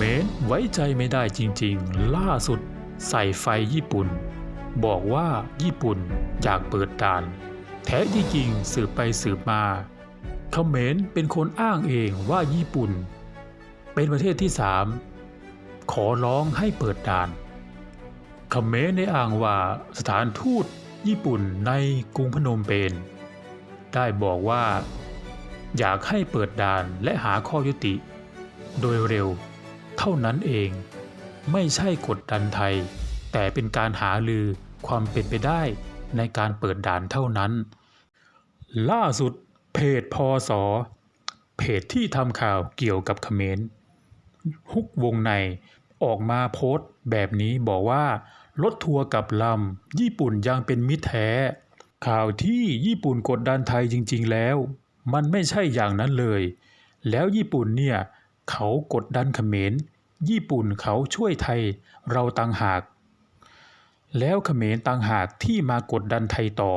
มรไว้ใจไม่ได้จริงๆ ล่าสุดใส่ไฟญี่ปุ่น บอกว่าญี่ปุ่นอยากเปิดด่าน แท้ที่จริงสืบไปสืบมาเขมรเป็นคนอ้างเองว่าญี่ปุ่น เป็นประเทศที่สามขอร้องให้เปิดด่านเขมรได้อ้างว่าสถานทูตญี่ปุ่นในกรุงพนมเปญได้บอกว่า อยากให้เปิดด่านและหาข้อยุติ โดยเร็ว ท่านั้นเอง ไม่ใช่กดดันไทย แต่เป็นการหาลือความเป็นไปได้ในการเปิดด่านเท่านั้น ล่าสุดเพจพอสอเพจที่ทำข่าวเกี่ยวกับเขมรฮุกวงในออกมาโพสต์แบบนี้บอกว่ารถทัวร์กับลำญี่ปุ่นยังเป็นมิตรแท้ ข่าวที่ญี่ปุ่นกดดันไทยจริง ๆ แล้ว มันไม่ใช่อย่างนั้นเลย แล้วญี่ปุ่นเนี่ย เขากดดันเขมร ญี่ปุ่นเขาช่วยไทยเราต่างหาก แล้วเขมรต่างหากที่มากดดันไทยต่อ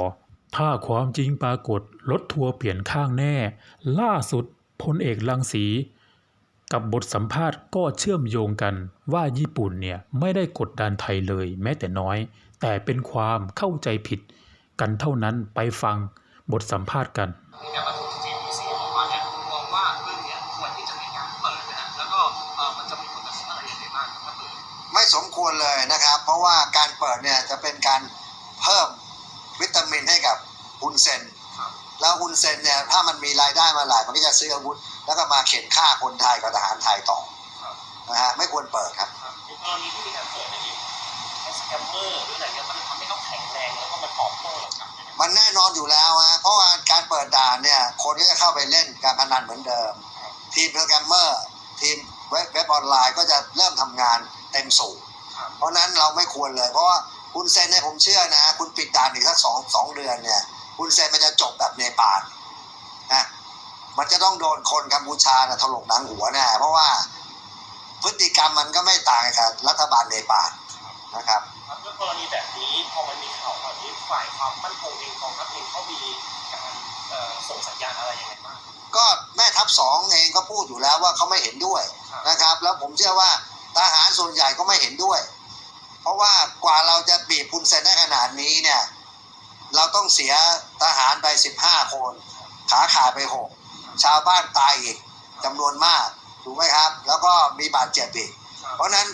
ถ้าความจริงปรากฏรถทัวร์เปลี่ยนข้างแน่ ล่าสุดพลเอกลังสี กับบทสัมภาษณ์ก็เชื่อมโยงกันว่าญี่ปุ่นเนี่ยไม่ได้กดดันไทยเลยแม้แต่น้อย แต่เป็นความเข้าใจผิดกันเท่านั้นไปฟังบทสัมภาษณ์กัน ควรเลยนะครับ เพราะว่าการเปิดเนี่ยจะเป็นการเพิ่มวิตามินให้กับฮุนเซนครับแล้วฮุนเซนเนี่ยถ้ามันมีรายได้มาหลาย มันก็จะซื้ออาวุธ แล้วก็มาเข็นฆ่าคนไทยกับทหารไทยต่อครับนะฮะไม่ควรเปิดครับครับในกรณีที่มีการเปิดเนี่ยไอ้สแกมเมอร์หรืออะไรเงี้ยมันทำให้เขาแข็งแรงแล้วก็มันตอบโต้เรากลับเนี่ยนะมันแน่นอนอยู่แล้วฮะเพราะว่าการเปิดด่านเนี่ย คนก็จะเข้าไปเล่นการพนันเหมือนเดิม ทีมโปรแกรมเมอร์ ทีมเว็บเว็บออนไลน์ก็จะเริ่มทำงานเต็มสูบครับ เพราะนั้นเราไม่ควรเลย เพราะว่าคุณเซนเนี่ยผมเชื่อนะ คุณปิดด่านอีกสักสองสองเดือนเนี่ยคุณเซนมันจะจบแบบเนปาลนะมันจะต้องโดนคนกัมพูชานะถลกหนังหัวแน่เพราะว่าพฤติกรรมมันก็ไม่ต่างกับรัฐบาลเนปาลนะครับครับแล้วกรณีแบบนี้พอมันมีข่าวแบบนี้ฝ่ายความมั่นคงเองกองทัพเองเขามีการเอ่อส่งสัญญาณอะไรยังไงบ้างก็แม่ทัพสองเองก็พูดอยู่แล้วว่าเขาไม่เห็นด้วยครับนะครับ แล้วผมเชื่อว่าทหารส่วนใหญ่ก็ไม่เห็นด้วยเพ ราะว่ากว่าเราจะบีบคุณเซนได้ขนาดนี้เนี่ย เราต้องเสียทหารไปสิบห้าคน ขาขาดไปหกชาวบ้านตายอีกจำนวนมากถูกไหมครับ แล้วก็มีบาดเจ็บอีก เพราะนั้น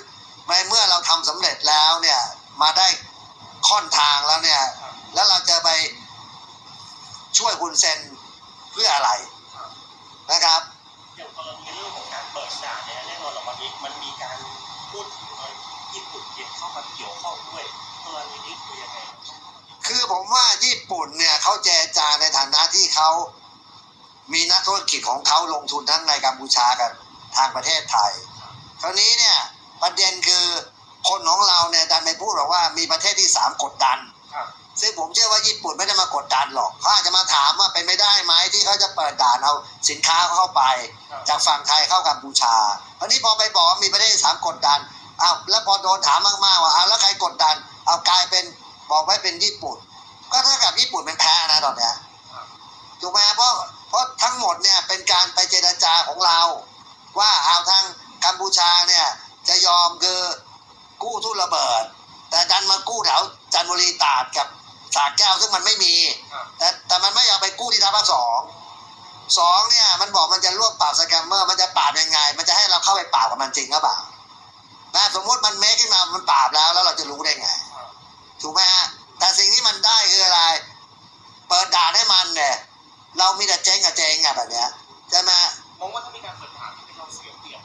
ในเมื่อเราทำสำเร็จแล้วเนี่ยมาได้ค่อนทางแล้วเนี่ย แล้วเราจะไปช่วยคุณเซนเพื่ออะไรนะครับอย่างกรณีเรื่องของการเปิดด่านเนี่ยแน่นอนหรอกวันนี้มันมีการพูดถึง ญี่ปุ่นเย็นเข้ามาเกี่ยวข้องด้วยกรณีนี้คือยังไงคือผมว่าญี่ปุ่นเนี่ยเขาเจรจาในฐานะที่เขามีนักธุรกิจของเขาลงทุนทั้งในกัมพูชากับทางประเทศไทย คราวนี้เนี่ยประเด็นคือคนของเราเนี่ยดันไปพูดบอกว่ามีประเทศที่สามกดดันครับซึ่งผมเชื่อว่าญี่ปุ่นไม่ได้มากดดันหรอกเขาอาจจะมาถามว่าเป็นไม่ได้ไหมที่เขาจะเปิดด่านเอาสินค้าเข้าไป จากฝั่งไทยเข้ากัมพูชาคราวนี้พอไปบอกว่ามีประเทศที่สามกดดัน อ้าวแล้วพอโดนถามมากๆว่าอ้าวแล้วใครกดดัน เอากลายเป็นบอกไว้เป็นญี่ปุ่น ก็เท่ากับญี่ปุ่นเป็นแพ้นะตอนเนี้ยครับถูกไหมเพราะเพราะทั้งหมดเนี่ยเป็นการไปเจรจาของเรา ว่าเอาทางกัมพูชาเนี่ยจะยอมคือกู้ทุนระเบิด แต่ดันมากู้แถวจันทบุรีตราดกับสากแก้วซึ่งมันไม่มีครับแต่แต่มันไม่ยอมไปกู้ที่ท่าพระสองสองเนี่ยมันบอกมันจะร่วมปราบสแกมเมอร์มันจะปราบยังไง มันจะให้เราเข้าไปปราบกับมันจริงหรือเปล่า นะสมมติมันเมคขึ้นมามันปราบแล้ว แล้วเราจะรู้ได้ไงครับถูกไหมฮะแต่สิ่งที่มันได้คืออะไร เปิดด่านให้มันเนี่ยเรามีแต่เจ๊งกับเจ๊งอะแบบเนี้ยใช่ไหมมองว่าถ้ามีการเปิดด่านที่เราเสียเปรียบ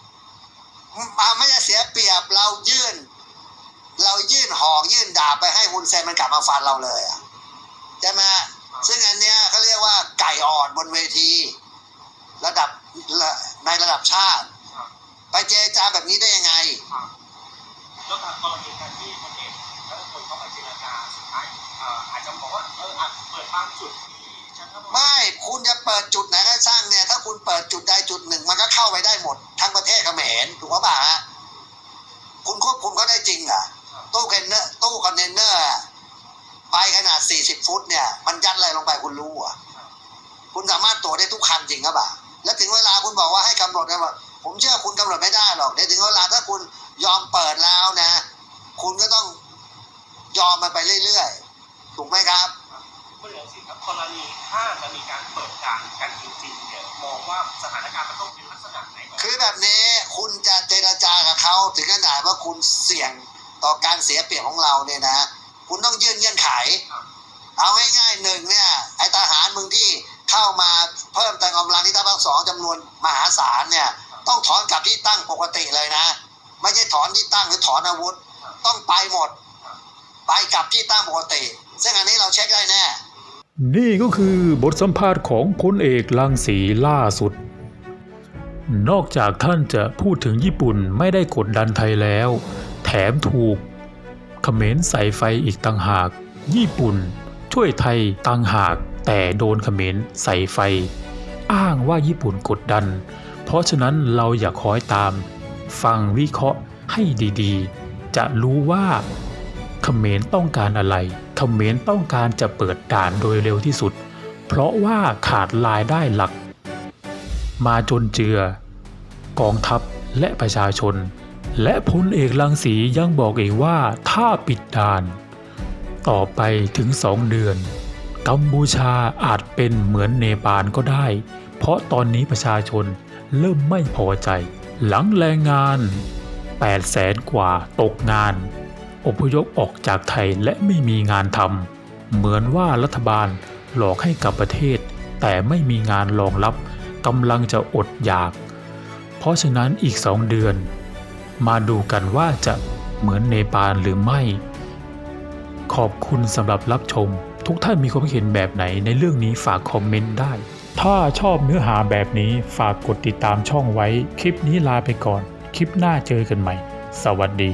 มาไม่จะเสียเปรียบเรายื่น เรายื่นหอกยื่นดาบไปให้ฮุนเซนมันกลับมาฟันเราเลยอะใช่ไหมฮะซึ่งอันเนี้ยเขาเรียกว่าไก่อ่อนบนเวที ระดับระในระดับชาติครับไปเจรจาแบบนี้ได้ยังไงครับ แล้วการกรณีการที่ประเทศแล้วคนเข้ามาเจรจาสุดท้ายเอ่ออาจจะบอกว่าเอออาจเปิดบางจุดที่ฉันก็บอกไม่คุณจะเปิดจุดไหนก็สร้างเนี่ย ถ้าคุณเปิดจุดใดจุดหนึ่ง มันก็เข้าไปได้หมด ทั้งประเทศเขมรถูกป่ะฮะคุณควบคุมเขาได้จริงเหรอตู้คอนเทนเนอร์ตู้คอนเทนเนอร์อะไปขนาด 40 ฟุตเนี่ย มันยัดอะไรลงไปคุณรู้เหรอะคุณสามารถตรวจได้ทุกคันจริงหรือเปล่าแล้วถึงเวลาคุณบอกว่าให้กำหนดนะว่าผมเชื่อคุณกำหนดไม่ได้หรอกเดี๋ยวถึงเวลาถ้าคุณ ยอมเปิดแล้วนะ คุณก็ต้องยอมมันไปเรื่อยๆ ถูกไหมครับเมื่อเดือนสิครับกรณีถ้าจะมีการเปิดด่านกันจริงๆเนี่ยมองว่าสถานการณ์มันต้องเป็นลักษณะไหนก่อนคือแบบนี้คุณจะเจรจากับเขาถึงขนาดว่าคุณเสี่ยงต่อการเสียเปรียบของเราเนี่ยนะ คุณต้องยื่นเงื่อนไข เอาง่ายๆหนึ่งเนี่ย ไอทหารมึงที่เข้ามาเพิ่มเติมกำลังที่ทัพภาคสองจำนวนมหาศาลเนี่ย ต้องถอนกลับที่ตั้งปกติเลยนะ ไม่ใช่ถอนที่ตั้งหรือถอนอาวุธ ต้องไปหมด ไปกับที่ตั้งปกติ ซึ่งอันนี้เราเช็คได้แน่ นี่ก็คือบทสัมภาษณ์ของพลเอกลังสีล่าสุด นอกจากท่านจะพูดถึงญี่ปุ่นไม่ได้กดดันไทยแล้ว แถมถูกเขมรใส่ไฟอีกต่างหาก ญี่ปุ่น ช่วยไทยต่างหาก แต่โดนเขมรใส่ไฟ อ้างว่าญี่ปุ่นกดดัน เพราะฉะนั้นเราอย่าคอยตาม ฟังวิเคราะห์ให้ดีๆ จะรู้ว่าเขมรต้องการอะไรเขมรต้องการจะเปิดด่านโดยเร็วที่สุด เพราะว่าขาดรายได้หลัก มาจนเจือกองทัพและประชาชน และพลเอกลังสียังบอกเองว่าถ้าปิดด่าน ต่อไปถึงสองเดือน กัมพูชาอาจเป็นเหมือนเนปาลก็ได้ เพราะตอนนี้ประชาชนเริ่มไม่พอใจ หลังแรงงาน8แสนกว่าตกงาน อพยพออกจากไทยและไม่มีงานทำเหมือนว่ารัฐบาลหลอกให้กับประเทศ แต่ไม่มีงานรองรับกำลังจะอดอยาก เพราะฉะนั้นอีกสองเดือน มาดูกันว่าจะเหมือนเนปาลหรือไม่ ขอบคุณสำหรับรับชม ทุกท่านมีความเห็นแบบไหนในเรื่องนี้ฝากคอมเมนต์ได้ ถ้าชอบเนื้อหาแบบนี้ฝากกดติดตามช่องไว้ คลิปนี้ลาไปก่อน คลิปหน้าเจอกันใหม่ สวัสดี